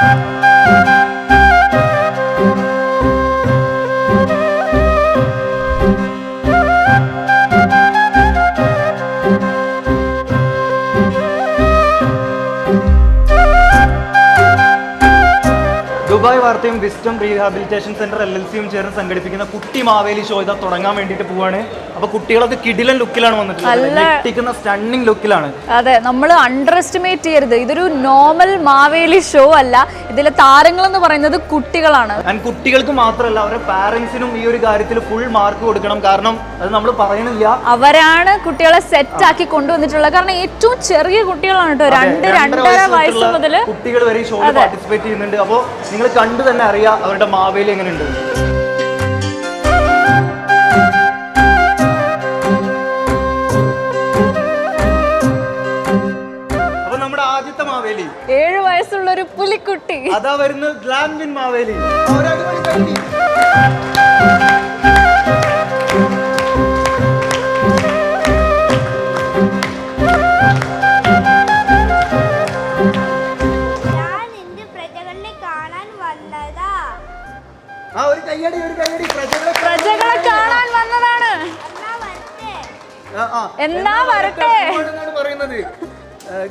Thank you. വാർത്തയും Wisdom rehabilitation centre L L സിയും ചേർന്ന് സംഘടിപ്പിക്കുന്ന കുട്ടി മാവേലി ഷോ ഇതാ തുടങ്ങാൻ വേണ്ടിയിട്ട് പോവാണ്. അപ്പൊ കുട്ടികളൊക്കെ കിടിലൻ ലുക്കിലാണ് വന്നിട്ടുള്ളത്. സ്റ്റണ്ണിങ് ലുക്കിലാണ് അതെ നമ്മൾ അണ്ടർ എസ്റ്റിമേറ്റ് ചെയ്യരുത്. ഇതൊരു നോർമൽ മാവേലി ഷോ അല്ല. ഇതിലെ താരങ്ങൾ എന്ന് പറയുന്നത് കുട്ടികളാണ്. ഞാൻ കുട്ടികൾക്ക് മാത്രമല്ല അവരുടെ പാരന്റ്സിനും ഈ ഒരു കാര്യത്തിൽ ഫുൾ മാർക്ക് കൊടുക്കണം. കാരണം അത് നമ്മൾ പറയണില്ല അവരാണ് കുട്ടികളെ സെറ്റ് ആക്കി കൊണ്ടുവന്നിട്ടുള്ളത്. കാരണം ഏറ്റവും ചെറിയ കുട്ടികളാണ് കേട്ടോ. രണ്ട് രണ്ടര വയസ്സ് മുതൽ കുട്ടികൾ വരെ ഷോയിൽ പാർട്ടിസിപ്പേറ്റ് ചെയ്യുന്നുണ്ട്. അപ്പോൾ നിങ്ങൾ കണ്ടു തന്നെ അറിയാം അവരുടെ മാവേലി എങ്ങനെയുണ്ട്. അപ്പൊ നമ്മുടെ ആദ്യത്തെ മാവേലി. ഏഴ് വയസ്സുള്ള ഒരു പുലിക്കുട്ടി. അതാ വരുന്നത് ഗ്ലാൻവിൻ മാവേലി. ആ,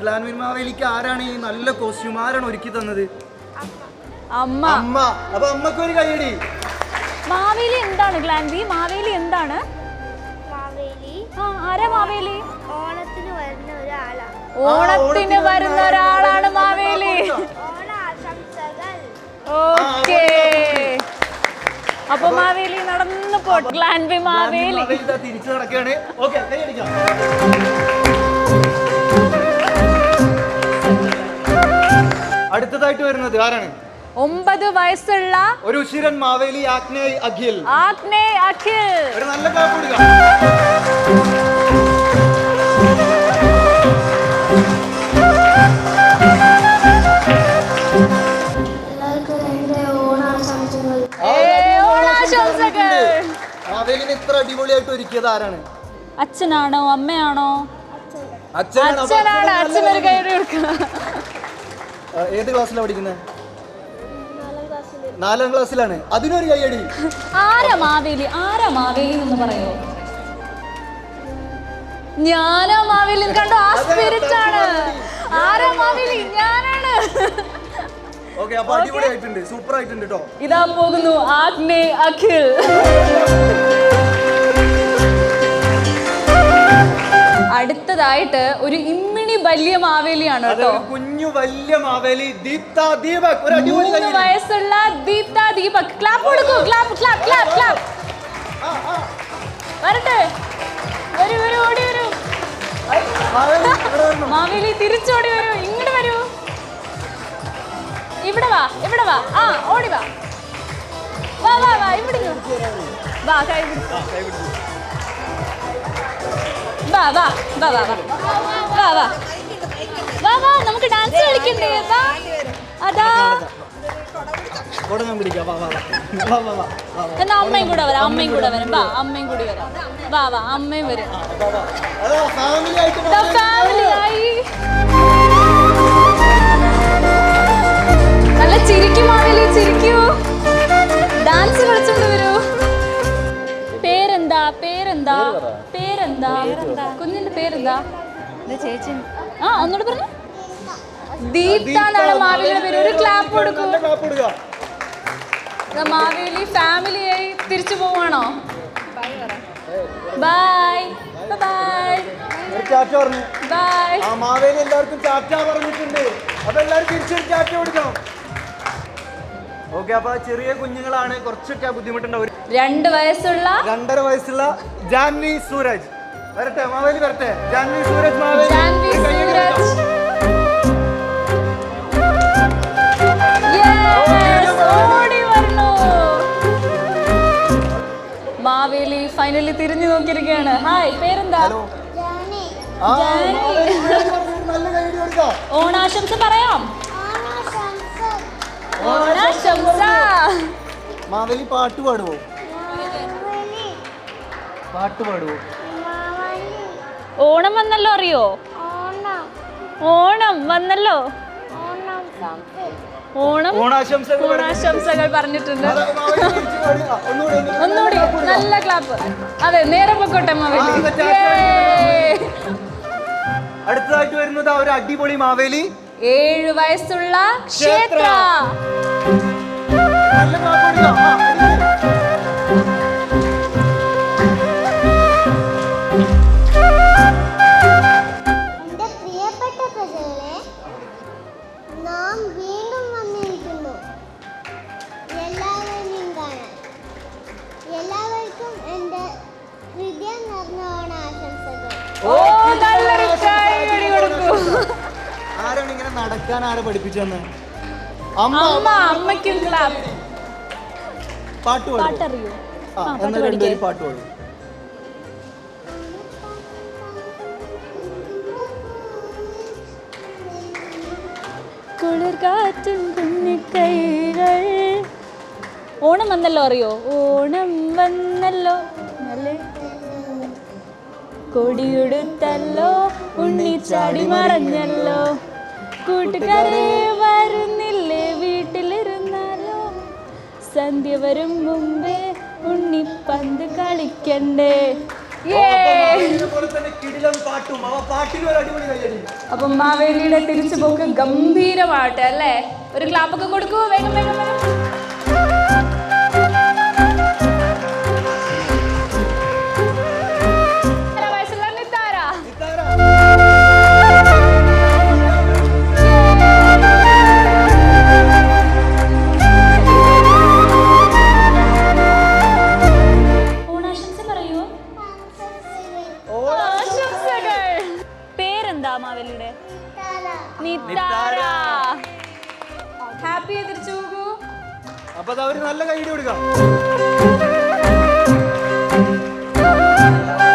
ഗ്ലാൻവിൻ മാവേലിക്ക് ആരാണ് ഈ നല്ല കോസ്റ്റ്യൂം ആരാണ് ഒരുക്കി തന്നത്? അമ്മ. അമ്മ. അപ്പൊ അമ്മയ്ക്ക് ഒരു കയ്യടി മാവേലി എന്താണ് ഗ്ലാൻവി മാവേലി എന്താണ്? മാവേലി. ആ ആരാ മാവേലി? ഓണത്തിന് വരുന്ന ഒരാളാ. ഓണത്തിന് വരുന്ന ഒരാളാണ് മാവേലി. ഓക്കേ. അപ്പൊ മാവേലി നടന്നു പോട്ടെ. ഗ്ലാൻവി മാവേലി. മാവേലി തിരിച്ചു നടക്കുകയാണ്. ഓക്കെ അടുത്തതായിട്ട് വരുന്നത് ആരാണ്? ഒമ്പത് വയസ്സുള്ള ഒരു ഉശിരൻ മാവേലി ആഗ്നേ അഖിൽ. ആഗ്നേ അഖിൽ. ഒരു നല്ല കൊടുക്കാം. മാവേലിനെ ഇത്ര അടിപൊളിയായിട്ട് ഒരുക്കിയത് ആരാണ്? അച്ഛനാണോ അമ്മയാണോ? അച്ഛനാണ്. അച്ഛനാണ് അച്ഛന് അച്ഛനൊരു കയറി കൊടുക്കണം. ഏത് ക്ലാസ്സിലാണ് പഠിക്കുന്നത് നാലാം ക്ലാസ്സിലാണ്. അതിനൊരു കൈയടി ആരാ മാവേലി? ആരാ മാവേലി എന്ന് പറയോ? ഞാനാ മാവേലി കണ്ടോ? ആ സ്പിരിറ്റ് ആണ്. ആരാ മാവേലി? ഞാനാണ്. സൂപ്പർ ആയിട്ടുണ്ട് കേട്ടോ ഇതാ പോകുന്നു ആഗ്നേ അഖിൽ. അടുത്തതായിട്ട് ഒരു ഇമ്മിണി വലിയ മാവേലിയാണ് കേട്ടോ. കുഞ്ഞു വലിയ മാവേലി ദീപ്ത ദീപക്. ഒരു മൂന്ന് വയസ്സുള്ള ദീപ്ത ദീപക്. ക്ലാപ്പ് കൊടുക്കൂ ക്ലാപ്പ് ക്ലാപ്പ് ക്ലാപ്പ് ക്ലാപ്പ്. വരട്ടെ. വരൂ വരൂ ഓടി വരൂ. മാവേലി തിരിച്ചോടി വരൂ. ഇങ്ങോട്ട് വരൂ. ഇവിടെ വാ ഇവിടെ വാ. ആ ഓടി വാ. വാ വാ വാ ഇവിടെ. വാ കൈ പിടിച്ച്. വാ വാ വാ വാ വാ. വാ വാ. വാ നമുക്ക് ഡാൻസ് കളിക്കണ്ടേ? വാ. അതാ. എന്നാ അമ്മയും കൂടെ വരാം അമ്മയും കൂടെ വരാം. വാ അമ്മയും കൂടി വരാം. വാ വാ അമ്മയും വരും. ഫാമിലി. ആയി. നല്ല ചിരിക്കുമാണല്ലേ ചിരിക്കൂ. ഡാൻസ് കളിച്ചോണ്ട് വരൂ. പേരെന്താ? പേരെന്താ? പേരെന്താ? കുഞ്ഞിന്റെ പേരെന്താ? ചേച്ചി. ആ ഒന്നുകൂടെ പറഞ്ഞു. ദീപ്ത എന്നാണ് മാവേലിയുടെ പേര്. ഒരു ക്ലാപ്പ് കൊടുക്കും. മാവേലി ഫാമിലിയായി തിരിച്ചു പോവാണോ? ബൈ ബൈ ബൈ മാവേലി എല്ലാവർക്കും ചാറ്റ പറഞ്ഞിട്ടുണ്ട്. അപ്പൊ എല്ലാവരും തിരിച്ചൊരു ചാറ്റ കൊടുക്കണം. ഓക്കെ അപ്പൊ ചെറിയ കുഞ്ഞുങ്ങളാണ് കുറച്ചൊക്കെ ബുദ്ധിമുട്ടുണ്ടാവും രണ്ട് വയസ്സുള്ള രണ്ടര വയസ്സുള്ള ജാൻവി സൂരജ്. വരട്ടെ മാവേലി വരട്ടെ. ജാൻവി സൂരജ് മാവേലി. മാവേലി ഫൈനലി തിരിഞ്ഞു നോക്കിയിരിക്കുകയാണ്. ഹായ് പേരെന്താ? ഓണാശംസ പറയാം. ഓണാശംസ. മാവേലി പാട്ട് പാടുവോ? പാട്ട് പാടുവോ? ഓണം വന്നല്ലോ അറിയോ? ഓണം. ഓണം വന്നല്ലോ. ഓണം. ഓണം ഓണാശംസകൾ ഓണാശംസകൾ പറഞ്ഞിട്ടുണ്ട്. ഒന്നുകൂടി, നല്ല ക്ലാപ്പ് അതെ നേരെ പൊക്കോട്ടെ മാവേലി! അടുത്തതായിട്ട് വരുന്നത് ആ ഒരു അടിപൊളി മാവേലി. ഏഴു വയസ്സുള്ള ക്ഷേത്ര. നടക്കാൻ ആരെ പഠിപ്പിച്ചെന്ന് അമ്മ അമ്മ അമ്മയ്ക്കും ക്ലാപ്പ് പാട്ട് പാടും പാട്ടറിയോ? ആ ആ, പാട്ട് എന്നാൽ പഠിക്കേ. രണ്ടുപേരും പാട്ട് പാടും കുളിർ കുഞ്ഞിക്കൈകൾ ഓണം വന്നല്ലോ അറിയോ? ഓണം വന്നല്ലോ. നല്ല കൊടിയുടുത്തല്ലോ ഉണ്ണിച്ചാടി മറഞ്ഞല്ലോ. കൂട്ടുകാരെ വരുന്നില്ലേ വീട്ടിലിരുന്നാലോ? സന്ധ്യ വരും മുമ്പേ ഉണ്ണിപ്പന്ത് കളിക്കണ്ടേ? അപ്പൊ മാവേലിയുടെ തിരിച്ചുപോക്ക് ഗംഭീരമാവട്ടെ അല്ലേ? ഒരു ക്ലാപ്പൊക്കെ കൊടുക്കൂ വേഗം വേഗം വേഗം. മാവേലിയുടെ? നിത്താര. ഹാപ്പി തിരിച്ചു പോകൂ. അപ്പൊ നല്ല കൈ കൊടുക്കാം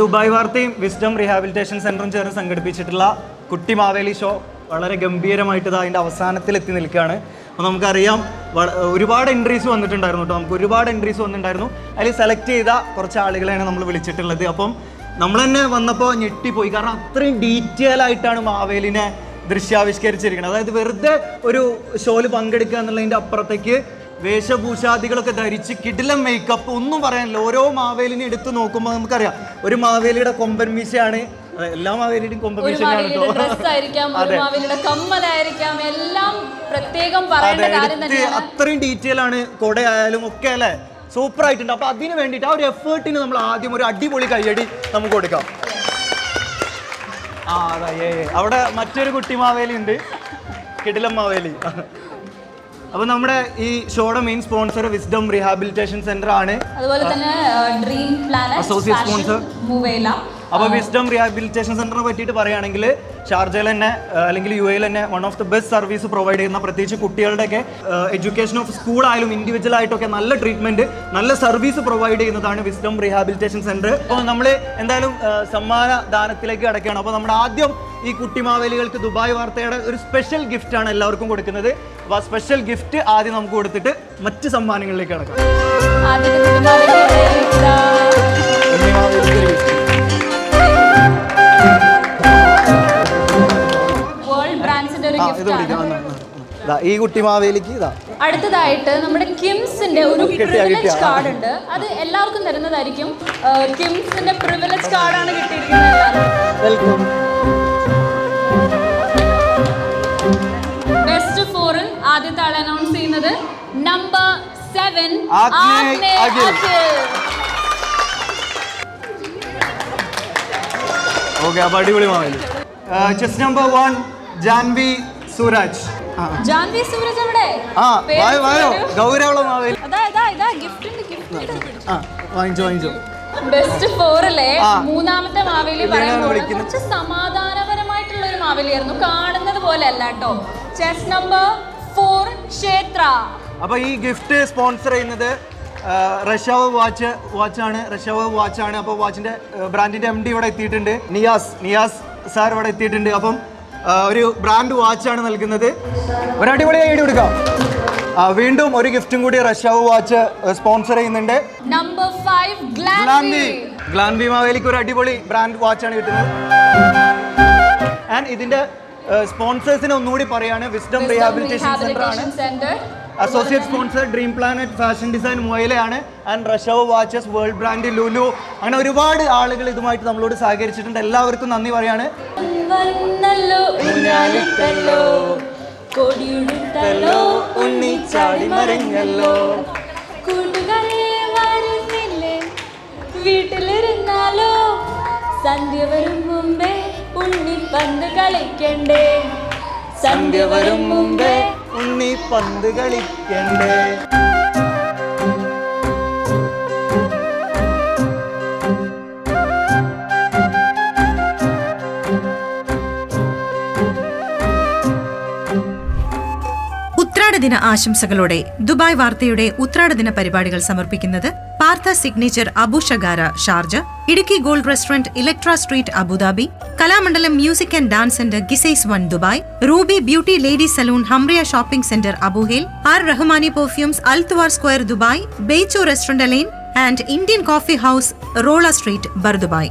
ദുബായ് വാർത്തയും വിസ്ഡം റീഹാബിലിറ്റേഷൻ സെന്ററും ചേർന്ന് സംഘടിപ്പിച്ചിട്ടുള്ള കുട്ടി മാവേലി ഷോ വളരെ ഗംഭീരമായിട്ട് അതിന്റെ അവസാനത്തിൽ എത്തി നിൽക്കുകയാണ്. അപ്പോൾ നമുക്കറിയാം ഒരുപാട് എൻട്രീസ് വന്നിട്ടുണ്ടായിരുന്നു കേട്ടോ. നമുക്ക് ഒരുപാട് എൻട്രീസ് വന്നിട്ടുണ്ടായിരുന്നു. അതിൽ സെലക്ട് ചെയ്ത കുറച്ച് ആളുകളെയാണ് നമ്മൾ വിളിച്ചിട്ടുള്ളത്. അപ്പം നമ്മൾ തന്നെ വന്നപ്പോൾ ഞെട്ടിപ്പോയി. കാരണം അത്രയും ഡീറ്റെയിൽ ആയിട്ടാണ് മാവേലിനെ ദൃശ്യാവിഷ്കരിച്ചിരിക്കുന്നത്. അതായത് വെറുതെ ഒരു ഷോയിൽ പങ്കെടുക്കുക എന്നുള്ളതിന്റെ അപ്പുറത്തേക്ക് വേഷഭൂഷാദികളൊക്കെ ധരിച്ച് കിടിലം മേക്കപ്പ് ഒന്നും പറയാനില്ല. ഓരോ മാവേലിനെ എടുത്തു നോക്കുമ്പോൾ നമുക്കറിയാം. ഒരു മാവേലിയുടെ കൊമ്പൻ മീശയാണ്. എല്ലാ മാവേലിയുടെയും കൊമ്പൻ മീശയാണ് അതെ. അത്രയും ഡീറ്റെയിൽ ആണ് കൊടയായാലും ഒക്കെ അല്ലേ? സൂപ്പർ ആയിട്ടുണ്ട്. അപ്പൊ അതിന് വേണ്ടിയിട്ട് ആ ഒരു എഫേർട്ടിന് നമ്മൾ ആദ്യം ഒരു അടിപൊളി കയ്യടി നമുക്ക് കൊടുക്കാം. ആ അതാ. അവിടെ മറ്റൊരു കുട്ടി മാവേലി ഉണ്ട്. കിടിലം മാവേലി. അപ്പൊ നമ്മുടെ ഈ ഷോയുടെ main sponsor Wisdom rehabilitation centre ആണ്. അതുപോലെ തന്നെ ഡ്രീം പ്ലാനറ്റ് Associate sponsor. മൂവേല അപ്പോൾ വിസ്ഡം റീഹാബിലിറ്റേഷൻ സെന്ററിനെ പറ്റിയിട്ട് പറയുകയാണെങ്കിൽ ഷാർജയിൽ തന്നെ അല്ലെങ്കിൽ യു എയിൽ തന്നെ one of the best service provide ചെയ്യുന്ന പ്രത്യേകിച്ച് കുട്ടികളുടെയൊക്കെ എഡ്യൂക്കേഷൻ ഓഫ് സ്കൂൾ ആയാലും ഇൻഡിവിജ്വൽ ആയിട്ടൊക്കെ നല്ല ട്രീറ്റ്മെന്റ് നല്ല സർവീസ് പ്രൊവൈഡ് ചെയ്യുന്നതാണ് വിസ്ഡം റീഹാബിലിറ്റേഷൻ സെന്റർ അപ്പോൾ നമ്മൾ എന്തായാലും സമ്മാന ദാനത്തിലേക്ക് കിടക്കുകയാണ്. അപ്പോൾ നമ്മുടെ ആദ്യം ഈ കുട്ടിമാവേലികൾക്ക് ദുബായ് വാർത്തയുടെ ഒരു സ്പെഷ്യൽ ഗിഫ്റ്റ് ആണ് എല്ലാവർക്കും കൊടുക്കുന്നത്. അപ്പോൾ ആ സ്പെഷ്യൽ ഗിഫ്റ്റ് ആദ്യം നമുക്ക് കൊടുത്തിട്ട് മറ്റ് സമ്മാനങ്ങളിലേക്ക് കിടക്കാം. ഇതാ. ഈ കുട്ടിമാവേലിക്ക് ഇതാ. അടുത്തതായിട്ട് നമ്മുടെ കിംസിന്റെ ഒരു പ്രിവിലേജ് കാർഡ് ഉണ്ട്. അത് എല്ലാവർക്കും തരുന്നതായിരിക്കും. കിംസിന്റെ പ്രിവിലേജ് കാർഡാണ് കിട്ടിയിരിക്കുന്നത്. വെൽക്കം ആദ്യത്തെ ആൾ അനൗൺസ് ചെയ്യുന്നത് നമ്പർ സെവൻ. ഓക്കെ അപ്പൊ അടിപൊളി Maveli. Chest number one Janvi Sooraj Janvi Sooraj അവിടെ ആ വായോ വായോ. വരൂ. ഗൗരവമുള്ള മാവേലി. അതാ ഇതാ ഇതാ ഗിഫ്റ്റ് ഗിഫ്റ്റ് ആ വാങ്ങിച്ചോ വാങ്ങിച്ചോ. ബെസ്റ്റ് ഫോറിലെ അല്ലേ? മൂന്നാമത്തെ മാവേലി പറയുമ്പോൾ കുറച്ച് സമാധാനപരമായിട്ടുള്ള ഒരു മാവേലിയായിരുന്നു. കാണുന്നത് പോലെ അല്ല കേട്ടോ. ചെസ് നമ്പർ ഫോർ ക്ഷേത്ര അപ്പൊ ഈ ഗിഫ്റ്റ് സ്പോൺസർ ചെയ്യുന്നത് റഷ്യാവ് വാച്ച് വാച്ചാണ് റഷ്യാവ് വാച്ചാണ് അപ്പോൾ വാച്ചിന്റെ ബ്രാൻഡിന്റെ എം ഡി ഇവിടെ എത്തിയിട്ടുണ്ട്. നിയാസ് നിയാസ് സാർ ഇവിടെ എത്തിയിട്ടുണ്ട്. അപ്പം ഒരു ബ്രാൻഡ് വാച്ചാണ് നൽകുന്നത്. ഒരു അടിപൊളി ഐഡിയ കൊടുക്കാം. വീണ്ടും ഒരു ഗിഫ്റ്റും കൂടി റഷ്യാവ് വാച്ച് സ്പോൺസർ ചെയ്യുന്നുണ്ട്. നമ്പർ ഫൈവ് ഗ്ലാൻവി ഗ്ലാൻവി ഗ്ലാൻവി മാവേലിക്ക് ഒരു അടിപൊളി ബ്രാൻഡ് വാച്ച് ആണ് കിട്ടുന്നത്. ആൻഡ് ഇതിന്റെ സ്പോൺസേഴ്സിനെ ഒന്നുകൂടി പറയാണ്. വിസ്ഡം റീഹാബിലിറ്റേഷൻ സെന്റർ ആണ്. Associate sponsor dream planet fashion design മൊയിലയാണ്. And റഷവ് വാച്ചസ് വേൾഡ് ബ്രാൻഡ് ലുലു അങ്ങനെ ഒരുപാട് ആളുകൾ ഇതുമായിട്ട് നമ്മളോട് സഹകരിച്ചിട്ടുണ്ട്. എല്ലാവർക്കും നന്ദി പറയാണ്. വീട്ടിലിരുന്നാലോ? സന്ധ്യ വരും മുമ്പേ ഉണ്ണിപ്പന്ത് കളിക്കണ്ടേ? സന്ധ്യ വരും മുമ്പേ ഉണ്ണി പന്ത് കളിക്കണ്ടേ? ഉത്രാട ദിന ആശംസകളോടെ ദുബായ് വാർത്തയുടെ ഉത്രാട ദിന പരിപാടികൾ സമർപ്പിക്കുന്നത് Partha signature Abu Shagara Sharjah Idukki gold restaurant Electra street Abu Dhabi Kalamandalam music and dance centre Qusais one Dubai Ruby beauty ladies salon Hamriya shopping centre Abu Hail R Rahmani perfumes Al Twar square Dubai ബെയ്ച്ചോ restaurant Al Ain and Indian coffee house Rolla street Bur Dubai.